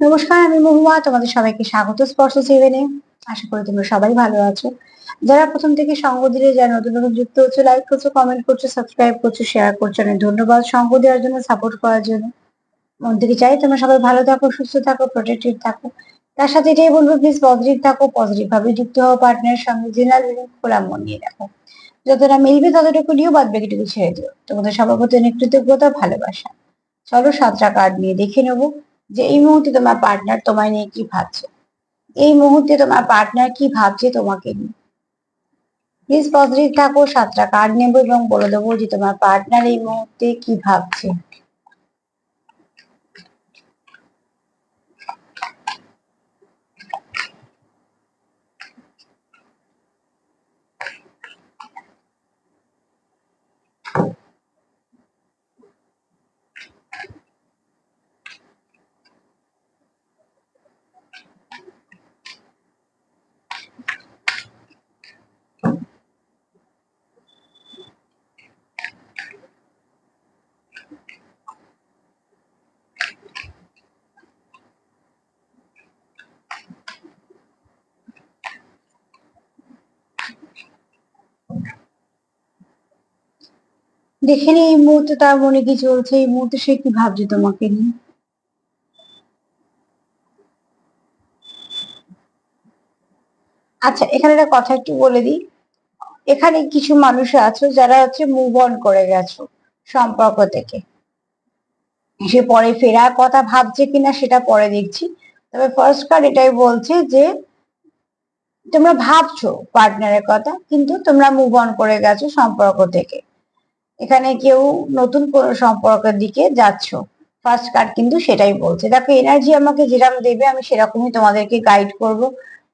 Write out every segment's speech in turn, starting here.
নমস্কার, আমি মহুয়া, তোমাদের সবাইকে স্বাগত স্পর্শ সেভেনে আশা করি তোমরা সবাই ভালো আছো। যারা প্রথম থেকে সঙ্গ দিলে, যারা নতুন নতুন যুক্ত হচ্ছে লাইক করছ কমেন্ট করছ সাবস্ক্রাইব করছ শেয়ার করছ, অনেক ধন্যবাদ সঙ্গ দেওয়ার জন্য সাপোর্ট করার জন্য। মন থেকে চাই তোমরা সবাই ভালো থাকো, সুস্থ থাকো প্রোটেক্টেড থাকো। তার সাথে এটাই বলব প্লিজ পজিটিভ থাকো পজিটিভ ভাবে যুক্ত হও পার্টনারের সঙ্গে, জেনারেল খোলা মন নিয়ে রাখো যতটা মিলবে, ততটুকু নিয়েও বাদ বাকিটুকু ছেড়ে দিও। তোমাদের সবার প্রতি অনেক কৃতজ্ঞতা, ভালোবাসা। চলো সাতটা কার্ড নিয়ে দেখে নেব। যে এই মুহূর্তে তোমার পার্টনার তোমায় নিয়ে কি ভাবছে? এই মুহূর্তে তোমার পার্টনার কি ভাবছে তোমাকে নিয়ে? প্লিজ পজিটিভ থাকো, সাতটা কার্ড নেব এবং বলে দেবো যে তোমার পার্টনার এই মুহূর্তে কি ভাবছে। দেখে নি এই মুহূর্তে, তার মনে কি চলছে? এই মুহূর্তে সে কি ভাবছে তোমাকে নিয়ে? আচ্ছা এখানে একটা কথা একটু বলে দিই। এখানে কিছু মানুষ আছো, যারা হচ্ছে মুভ অন করে গেছো সম্পর্ক থেকে। সে পরে ফেরার কথা ভাবছে কিনা সেটা পরে দেখছি। তবে ফার্স্ট কার্ড এটাই বলছে যে, তোমরা ভাবছ পার্টনারের কথা, কিন্তু তোমরা মুভ অন করে গেছো সম্পর্ক থেকে। এখানে কেউ নতুন কোনো সম্পর্কের দিকে যাচ্ছ ফার্স্ট কার্ড কিন্তু সেটাই বলছে। দেখো এনার্জি আমাকে যেরকম দেবে, আমি সেরকমই তোমাদেরকে গাইড করব।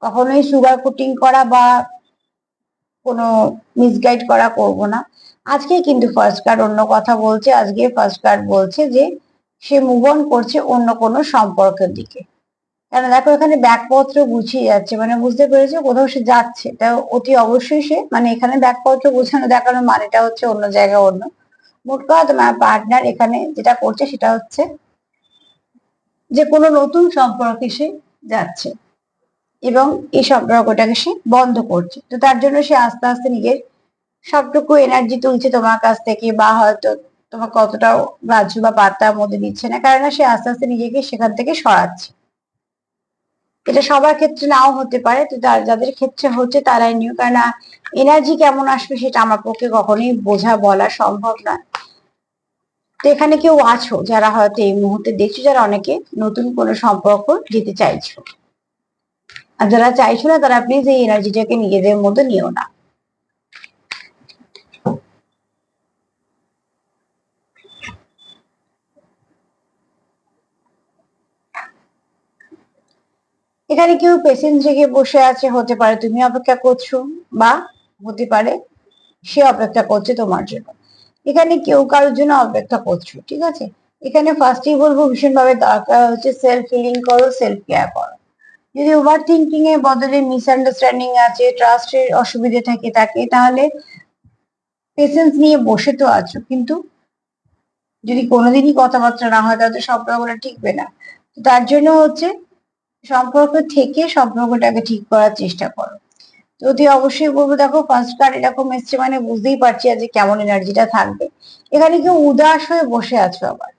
কখনোই সুগার কোটিং করা বা কোনো মিসগাইড করা করব না। আজকে কিন্তু ফার্স্ট কার্ড অন্য কথা বলছে, আজকে ফার্স্ট কার্ড বলছে যে সে মুভ অন করছে অন্য কোনো সম্পর্কের দিকে। কারণ দেখো, এখানে ব্যাগপত্র গুছিয়ে যাচ্ছে মানে বুঝতে পেরেছ কোথাও সে যাচ্ছে। তা অতি অবশ্যই সে মানে এখানে ব্যাগপত্র গুছানো দেখানোর মানেটা হচ্ছে অন্য জায়গায় অন্য। মোট কথা, তোমার পার্টনার এখানে যেটা করছে সেটা হচ্ছে যে কোনো নতুন সম্পর্কে সে যাচ্ছে এবং এই সম্পর্কটাকে সে বন্ধ করছে। তো তার জন্য সে আস্তে আস্তে নিজের সবটুকু এনার্জি তুলছে তোমার কাছ থেকে বা হয়তো তোমার কতটাও গ্রাহ্য বা পাত্তার মধ্যে দিচ্ছে না কারণ সে আস্তে আস্তে নিজেকে সেখান থেকে সরাচ্ছে। এটা সবার ক্ষেত্রে নাও হতে পারে, তো যাদের ক্ষেত্রে হচ্ছে তারাই নিও। কারণ এনার্জি কেমন আসবে সেটা আমার পক্ষে কখনোই বোঝা বলা সম্ভব নয়। তো এখানে কেউ আছো যারা হয়তো এই মুহূর্তে দেখছ, যারা অনেকে নতুন কোনো সম্পর্ক যেতে চাইছো। আর যারা চাইছো না, তারা প্লিজ এই এনার্জিটাকে নিজেদের মধ্যে নিও না। এখানে কেউ রেখে বসে আছে, হতে পারে তুমি অপেক্ষা করছ বা হতে পারে সে অপেক্ষা করছে তোমার জন্য। এখানে কেউ কারোর জন্য অপেক্ষা করছ, ঠিক আছে? এখানে ফার্স্টেই বলব ভীষণভাবে দরকার হচ্ছে সেলফ ফিলিং করো সেলফ কেয়ার করো। যদি ওভার থিঙ্কিং এর বদলে মিসআন্ডারস্ট্যান্ডিং আছে ট্রাস্টের অসুবিধে থাকে থাকে, তাহলে পেশেন্স নিয়ে বসে তো আছো, কিন্তু যদি কোনোদিনই কথাবার্তা না হয়, তাহলে সম্পর্কটা টিকবে না। তার জন্য হচ্ছে সম্পর্ক থেকে সম্পর্কটাকে ঠিক করার চেষ্টা করো। যদি অবশ্যই বলব, দেখো ফার্স্ট কার্ড এরকম এসছে মানে বুঝতেই পারছি আজ কেমন এনার্জিটা থাকবে। এখানে কেউ উদাস হয়ে বসে আছো আবার।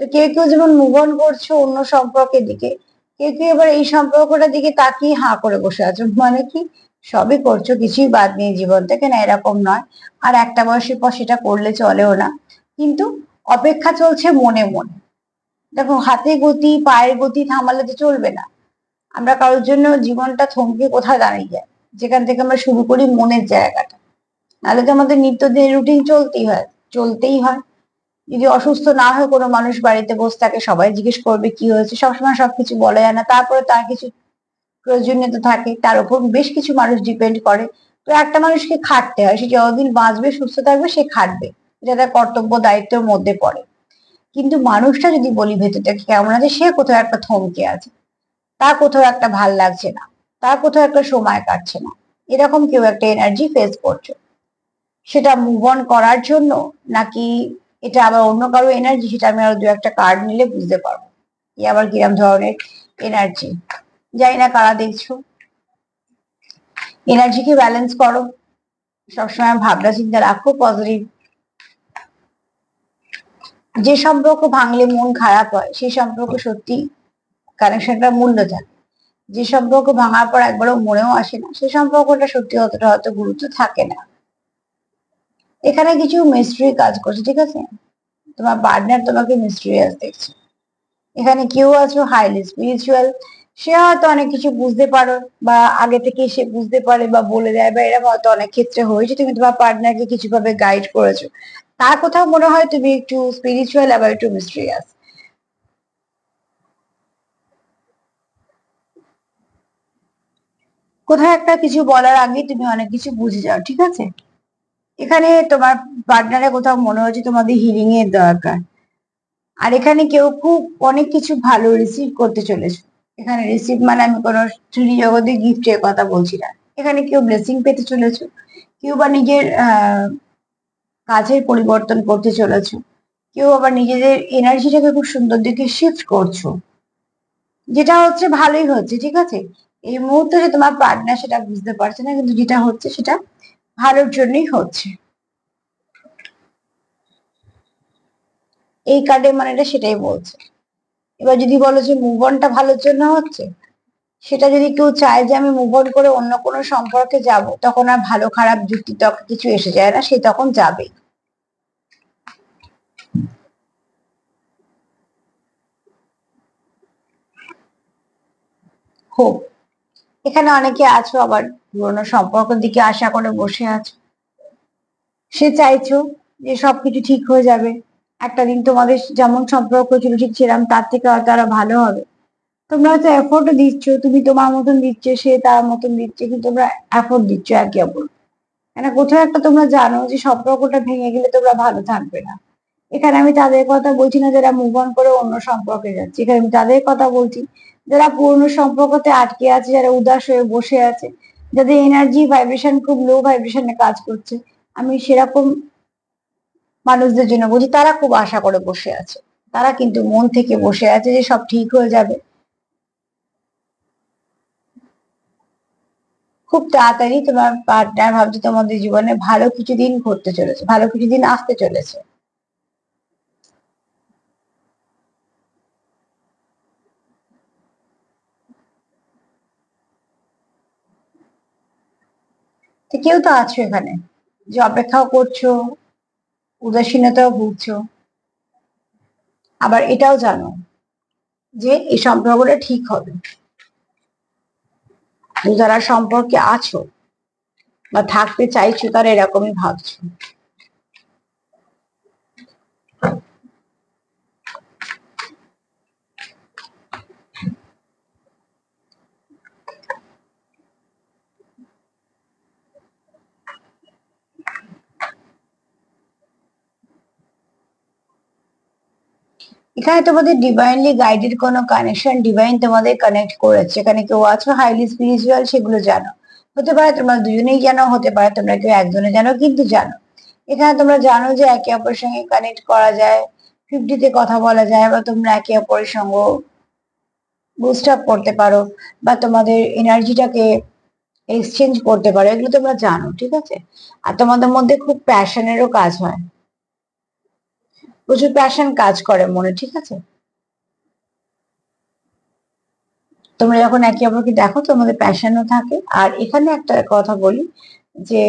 তো কেউ কেউ যেমন মুভ অন করছ অন্য সম্পর্কের দিকে, কেউ কেউ এবার এই সম্পর্কটার দিকে তাকিয়ে হাঁ করে বসে আছো। মানে কি? সবই করছ, কিছুই বাদ নেই জীবন থেকে না এরকম নয়। আর একটা বয়সের পর সেটা করলে চলেও না। কিন্তু অপেক্ষা চলছে মনে মনে। দেখো, হাতে গতি, পায়ের গতি থামালে তো চলবে না। আমরা কারোর জন্য জীবনটা থমকে কোথায় দাঁড়িয়ে যায়? যেখান থেকে আমরা শুরু করি মনের জায়গাটা। নাহলে তো আমাদের নিত্যদিনের রুটিন চলতেই হয় চলতেই হয়। যদি অসুস্থ না হয় কোনো মানুষ বাড়িতে বসে থাকে, সবাই জিজ্ঞেস করবে কি হয়েছে, সবসময় সবকিছু বলা যায় না। তারপরে তার কিছু প্রয়োজনীয়তা থাকে, তার উপর বেশ কিছু মানুষ ডিপেন্ড করে। তো একটা মানুষকে খাটতে হয়, সে যতদিন বাঁচবে, সুস্থ থাকবে, সে খাটবে। এটা তার কর্তব্য, দায়িত্বের মধ্যে পড়ে। কিন্তু মানুষটা যদি বলি ভেতরটা কেমন আছে, সে কোথাও একটা থমকে আছে। তার কোথাও একটা ভালো লাগছে না তার কোথাও একটা সময় কাটছে না। এরকম কেউ একটা এনার্জি ফেস করছ। সেটা মুভ অন করার জন্য নাকি এটা আবার অন্য কারও এনার্জি সেটা আমি আরও দু একটা কার্ড নিলে বুঝতে পারব। এ আবার কিরম ধরনের এনার্জি জানি না কারা দেখছ। এনার্জিকে ব্যালেন্স করো। সবসময় ভাবনা চিন্তা রাখো পজিটিভ যে সম্পর্ক ভাঙলে মন খারাপ হয়, সেই সম্পর্ক সত্যি কানেকশনটার মূল্য থাকে যে সম্পর্ক ভাঙার পর একবারও মনেও আসে না সেই সম্পর্কটা সত্যি অতটা হয়তো গুরুত্ব থাকে না। এখানে কিছু মিস্ট্রি কাজ করছে, ঠিক আছে? তোমার পার্টনার তোমাকে মিস্ট্রিয়াস দেখছে। এখানে কেউ আছো? হাইলি স্পিরিচুয়াল সে হয়তো অনেক কিছু বুঝতে পারো, বা আগে থেকে সে বুঝতে পারে বা বলে দেয়, বা এরকম হয়তো অনেক ক্ষেত্রে হয়েছে। তুমি তোমার পার্টনারকে কিছুভাবে গাইড করেছ। তার কোথাও মনে হয় তুমি একটু স্পিরিচুয়াল আবার একটু মিস্ট্রিয়াস কোথাও একটা কিছু বলার আগে তুমি অনেক কিছু বুঝে যাও, ঠিক আছে? এখানে তোমার পার্টনারে কোথাও মনে হচ্ছে তোমাদের হিলিং এর দরকার। আর এখানে কেউ খুব অনেক কিছু ভালো রিসিভ করতে চলেছে। এখানে রিসিভ মানে আমি কোনো থ্রি জগতে গিফটের কথা বলছি না। এখানে কেউ ব্লেসিং পেতে চলেছো, কেউ বা নিজের কাজের পরিবর্তন করতে চলেছো, কেউ আবার নিজেদের এনার্জিটাকে খুব সুন্দর দিকে শিফট করছ। যেটা হচ্ছে ভালোই হচ্ছে, ঠিক আছে? এই মুহূর্তে যে তোমার পার্টনার সেটা বুঝতে পারছে না, কিন্তু যেটা হচ্ছে সেটা ভালোর জন্যই হচ্ছে। এই কার্ডের মানেটা সেটাই বলছে। এবার যদি বলো যে মুভ ভালোর জন্য হচ্ছে, সেটা যদি কেউ চায় যে আমি মুভ অন করে অন্য কোনো সম্পর্কে যাব, তখন আর ভালো খারাপ যুক্তি তক কিছু এসে যায় না, সে তখন যাবে হোক। এখানে অনেকে আছো, আবার পুরোনো সম্পর্কের দিকে আশা করে বসে আছো। সে চাইছো যে সবকিছু ঠিক হয়ে যাবে। একটা দিন তোমাদের যেমন সম্পর্ক ছিল ঠিক ছিলাম, তার থেকে হয়তো আরও ভালো হবে। তোমরা হয়তো এফোর্ট দিচ্ছ, তুমি তোমার মতন দিচ্ছে, সে তার মতন দিচ্ছে, কিন্তু তোমরা এফোর্ট দিচ্ছ একে অপর মানে কোথাও একটা তোমরা জানো যে সম্পর্কটা ভেঙে গেলে তোমরা ভালো থাকবে না। এখানে আমি তাদের কথা বলছি না যারা মুভ অন করে অন্য সম্পর্কে যাচ্ছে। এখানে আমি তাদের কথা বলছি যারা পুরনো সম্পর্কতে আটকে আছে, যারা উদাস হয়ে বসে আছে, যাদের এনার্জি ভাইব্রেশন খুব লো ভাইব্রেশনে কাজ করছে, আমি সেরকম মানুষদের জন্য বলছি, তারা খুব আশা করে বসে আছে। তারা কিন্তু মন থেকে বসে আছে যে সব ঠিক হয়ে যাবে। খুব তাড়াতাড়ি তোমার পার্টনার ভাবছে তোমাদের জীবনে ভালো কিছু দিন ঘটতে চলেছে, ভালো কিছু দিন আসতে চলেছে। কেউ তো আছো এখানে। যে অপেক্ষাও করছ, উদাসীনতাও ভুগছো। আবার এটাও জানো যে এই সম্পর্কটা ঠিক হবে। যারা সম্পর্কে আছো বা থাকতে চাইছো তারা এরকমই ভাবছ। এখানে তোমাদের ডিভাইনলি গাইডেড কোনো কানেকশন ডিভাইন তোমাদের কানেক্ট করেছে। এখানে কেউ আছো হাইলি স্পিরিচুয়াল সেগুলো জানো। হতে পারে তোমরা দুজনেই জানো, হতে পারে তোমরা কেউ একজনে জানো, কিন্তু জানো। এখানে তোমরা জানো যে একে অপরের সঙ্গে কানেক্ট করা যায় ফিফটিতে কথা বলা যায়, বা তোমরা একে অপরের সঙ্গে বুস্ট আপ করতে পারো, বা তোমাদের এনার্জিটাকে এক্সচেঞ্জ করতে পারো, এগুলো তোমরা জানো, ঠিক আছে? আর তোমাদের মধ্যে খুব প্যাশনেরও কাজ হয়। প্রচুর প্যাশন কাজ করে মনে, ঠিক আছে? তোমরা যখন একে অপরকে দেখো তোমাদের প্যাশনও থাকে। আর এখানে একটা কথা বলি, যে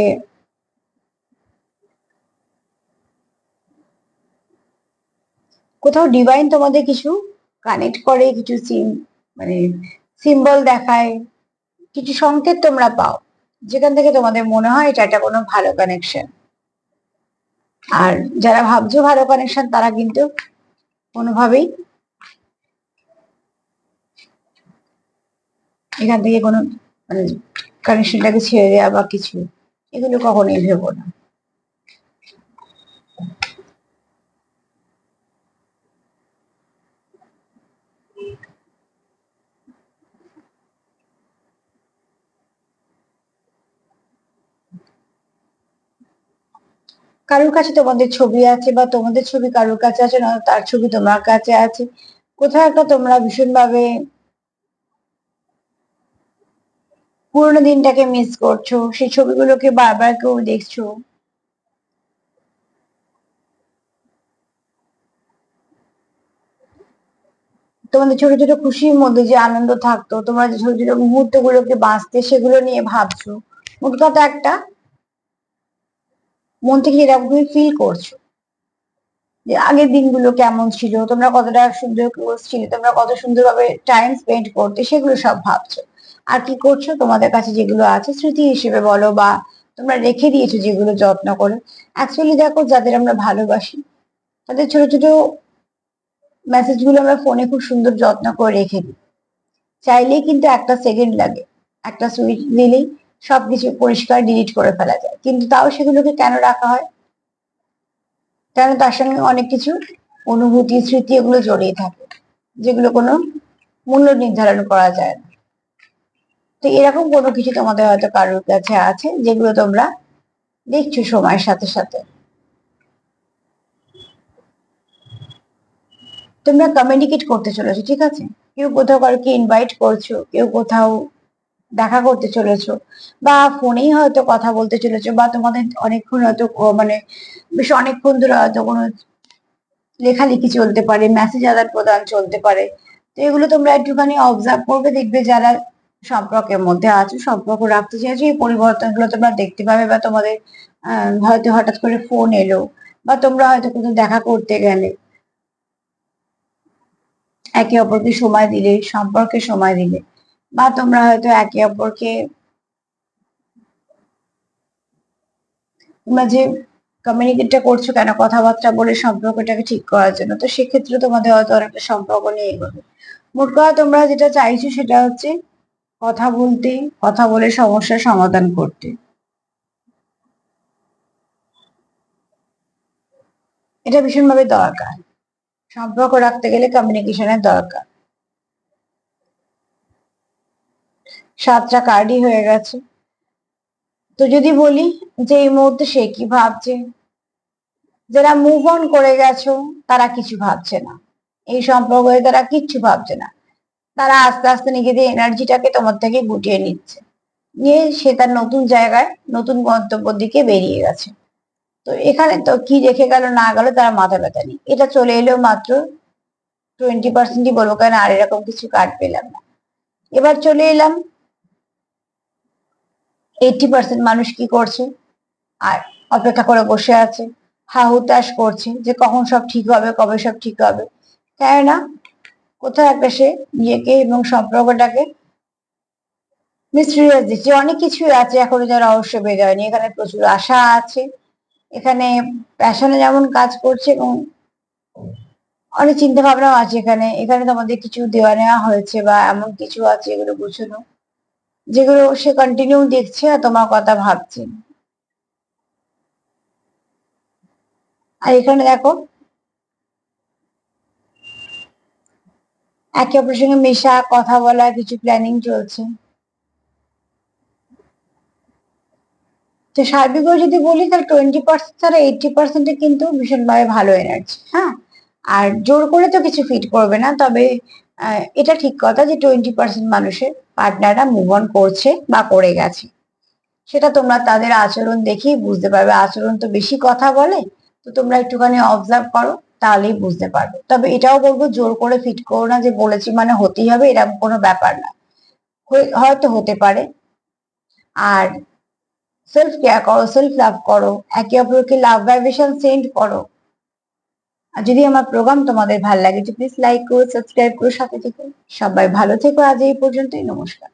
কোথাও ডিভাইন তোমাদের কিছু কানেক্ট করে, কিছু সিম মানে সিম্বল দেখায়, কিছু সংকেত তোমরা পাও, যেখান থেকে তোমাদের মনে হয় এটা একটা কোনো ভালো কানেকশন আর যারা ভাবছ ভালো কানেকশন তারা কিন্তু কোনোভাবেই এখান থেকে কোনো মানে কানেকশনটাকে ছেড়ে দেওয়া বা কিছু এগুলো কখনোই ভেবো না। কারোর কাছে তোমাদের ছবি আছে বা তোমাদের ছবি কারোর কাছে আছে না, তার ছবি তোমার কাছে আছে। কোথাও একটা তোমরা ভীষণভাবে পুরোনো দিনটাকে মিস করছ, সেই ছবিগুলোকে বারবার কেউ দেখছ। তোমাদের ছোট ছোট খুশির মধ্যে যে আনন্দ থাকতো, তোমরা যে ছোট ছোট মুহূর্ত গুলোকে বাঁচতে সেগুলো নিয়ে ভাবছ, মোট কথা একটা মন থেকে এরকম তুমি ফিল করছ? যে আগের দিনগুলো কেমন ছিল? তোমরা কতটা সুন্দর ক্লোজ ছিলে? তোমরা কত সুন্দরভাবে টাইম স্পেন্ড করতে? সেগুলো সব ভাবছ। আর কি করছ? তোমাদের কাছে যেগুলো আছে, স্মৃতি হিসেবে বলো বা তোমরা রেখে দিয়েছ যেগুলো যত্ন করে। অ্যাকচুয়ালি দেখো, যাদের আমরা ভালোবাসি, তাদের ছোট ছোট মেসেজগুলো আমরা ফোনে খুব সুন্দর যত্ন করে রেখে দিই। চাইলেই কিন্তু একটা সেকেন্ড লাগে, একটা সুইচ দিলেই সবকিছু পরিষ্কার ডিলিট করে ফেলা যায়। কিন্তু তাও সেগুলোকে কেন রাখা হয়? কেন তার সঙ্গে অনেক কিছু অনুভূতি, স্মৃতি এগুলো জড়িয়ে থাকে, যেগুলো কোনো মূল্য নির্ধারণ করা যায় না। তো এরকম কোনো কিছু তোমাদের হয়তো কারোর কাছে আছে, যেগুলো তোমরা দেখছ সময়ের সাথে সাথে। তোমরা কমিউনিকেট করতে চলেছো, ঠিক আছে? কেউ কোথাও কারও কারোকে ইনভাইট করছ, কেউ কোথাও দেখা করতে চলেছো বা ফোনেই হয়তো কথা বলতে চলেছো বা তোমাদের অনেকক্ষণ হয়তো মানে বেশ অনেকক্ষণ ধরে হয়তো কোনো লেখালেখি চলতে পারে মেসেজ আদান প্রদান চলতে পারে। তো এগুলো তোমরা একটুখানি অবজার্ভ করবে, দেখবে যারা সম্পর্কের মধ্যে আছো, সম্পর্ক রাখতে চাইছো, এই পরিবর্তনগুলো তোমরা দেখতে পাবে বা তোমাদের হয়তো হঠাৎ করে ফোন এলো বা তোমরা হয়তো কোথাও দেখা করতে গেলে। একে অপরকে সময় দিলে, সম্পর্কে সময় দিলে। বা তোমরা হয়তো একে অপরকে তোমরা যে কমিউনিকেটটা করছ কেন, কথাবার্তা বলে সম্পর্কটাকে ঠিক করার জন্য, তো সেক্ষেত্রে তোমাদের হয়তো অনেকটা সম্পর্ক নিয়ে এগোবে। মোট কথা তোমরা যেটা চাইছো সেটা হচ্ছে কথা বলতে, কথা বলে সমস্যার সমাধান করতে। এটা ভীষণভাবে দরকার। সম্পর্ক রাখতে গেলে কমিউনিকেশনের দরকার। সাতটা কার্ডই হয়ে গেছে। তো যদি বলি যে এই মুহূর্তে সে কি ভাবছে, যারা মুভ অন করে গেছো, তারা কিছু ভাবছে না। এই সম্পর্কে তারা কিচ্ছু ভাবছে না। তারা আস্তে আস্তে নিজেদের এনার্জিটাকে তোমার থেকে গুটিয়ে নিচ্ছে। নিয়ে সে তার নতুন জায়গায়, নতুন গন্তব্যের দিকে বেরিয়ে গেছে। তো এখানে তো কি রেখে গেল না গেল তারা মাথা ব্যথা নেই। এটা চলে এলেও মাত্র টোয়েন্টি পার্সেন্টই বলব, কারণ আর এরকম কিছু কার্ড পেলাম না। এবার চলে এলাম এইটি পার্সেন্ট মানুষ কি করছে? আর অপেক্ষা করে বসে আছে হা হুতাশ করছে যে কখন সব ঠিক হবে, কবে সব ঠিক হবে। তাই না? কোথাও একটা সে নিজেকে এবং সম্পর্কটাকে মিস্ট্রিয়াস দিচ্ছে। অনেক কিছুই আছে, এখনও যা রহস্য হয়নি। এখানে প্রচুর আশা আছে, এখানে প্যাশনে যেমন কাজ করছে এবং অনেক চিন্তা ভাবনাও আছে এখানে। এখানে তোমাদের কিছু দেওয়া নেওয়া হয়েছে বা এমন কিছু আছে এগুলো বুঝানো যেগুলো সে কন্টিনিউ দেখছে আর তোমার কথা ভাবছে। আর এখানে দেখো, একে অপরের সঙ্গে মেশা, কথা বলা, কিছু প্ল্যানিং চলছে। তো সার্বিকভাবে যদি বলি, তাহলে টোয়েন্টি পার্সেন্ট ছাড়া এইটটি পার্সেন্টে কিন্তু ভীষণভাবে ভালো এনার্জি হ্যাঁ? আর জোর করে তো কিছু ফিট করবে না, তবে এটা ঠিক কথা যে টোয়েন্টি পার্সেন্ট মানুষের পার্টনাররা মুভ অন করছে বা করে গেছে। সেটা তোমরা তাদের আচরণ দেখেই বুঝতে পারবে। আচরণ তো বেশি কথা বলে, তো তোমরা একটুখানি অবজার্ভ করো, তাহলেই বুঝতে পারবে। তবে এটাও বলব, জোর করে ফিট করো না যে বলেছি মানে হতেই হবে, এরকম কোনো ব্যাপার না। হয়ে- হয়তো হতে পারে। আর সেলফ কেয়ার করো সেলফ লাভ করো, একে অপরকে লাভ ভাইব্রেশন সেন্ড করো। আর যদি আমার প্রোগ্রাম তোমাদের ভালো লাগে, তো প্লিজ লাইক করো সাবস্ক্রাইব করো, সাথে থেকো। সবাই ভালো থেকো আজ এই পর্যন্তই, নমস্কার।